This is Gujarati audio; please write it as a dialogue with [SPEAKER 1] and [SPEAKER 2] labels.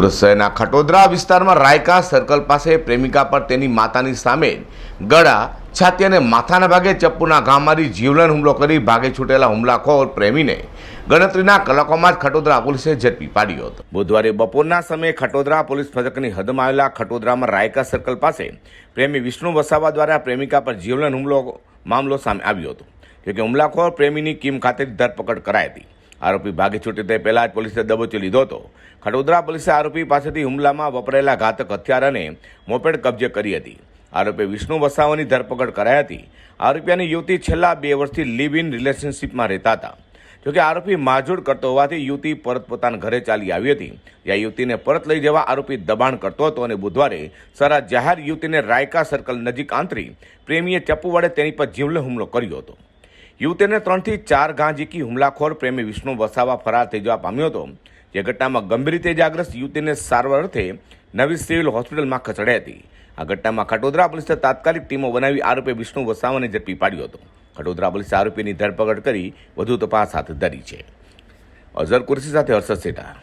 [SPEAKER 1] સુરત શહેરના ખટોદરા વિસ્તારમાં રાયકા સર્કલ પાસે પ્રેમિકા પર તેની માતાની સામે ગળા છાતી અને માથાના ભાગે ચપ્પુના ઘા મારી જીવલેણ હુમલો કરી ભાગે છૂટેલા હુમલાખોર પ્રેમીને ગણતરીના કલાકોમાં જ ખટોદરા પોલીસે ઝડપી પાડ્યો હતો. બુધવારે બપોરના સમયે ખટોદરા પોલીસ મથકની હદમાં આવેલા ખટોદરામાં રાયકા સર્કલ પાસે પ્રેમી વિષ્ણુ વસાવા દ્વારા પ્રેમિકા પર જીવલેણ હુમલો મામલો સામે આવ્યો હતો. જોકે હુમલાખોર પ્રેમીની કિમ ખાતે ધરપકડ કરાઈ હતી. આરોપી ભાગી છૂટે તે પહેલાં જ પોલીસે દબોચી લીધો હતો. ખડોદરા પોલીસે આરોપી પાસેથી હુમલામાં વપરાયેલા ઘાતક હથિયાર અને મોપેડ કબજે કરી હતી. આરોપી વિષ્ણુ વસાવાની ધરપકડ કરાઈ હતી. આરોપીની યુવતી છેલ્લા બે વર્ષથી લીવ ઇન રિલેશનશીપમાં રહેતા હતા. જોકે આરોપી મારઝૂડ કરતો હોવાથી યુવતી પરત પોતાના ઘરે ચાલી આવી હતી. જ્યાં યુવતીને પરત લઈ જવા આરોપી દબાણ કરતો હતો અને બુધવારે સરા જાહેર યુવતીને રાયકા સર્કલ નજીક આંતરી પ્રેમીએ ચપ્પુ વડે તેની પર જીવલે હુમલો કર્યો હતો. યુવતીને ત્રણથી ચાર ઝીકી હુમલાખોર પ્રેમી વિષ્ણુ વસાવા ફરાર થઈ જવા પામ્યો હતો. જે ઘટનામાં ગંભીર રીતે જાગ્રસ્ત યુવતીને સારવાર અર્થે નવી સિવિલ હોસ્પિટલમાં ખસેડાઈ હતી. આ ઘટનામાં ખટોદરા પોલીસે તાત્કાલિક ટીમો બનાવી આરોપી વિષ્ણુ વસાવાને ઝડપી પાડ્યો હતો. ખટોદરા પોલીસે આરોપીની ધરપકડ કરી વધુ તપાસ હાથ ધરી છે. અઝર કુરશી સાથે હર્ષદ સેઠા.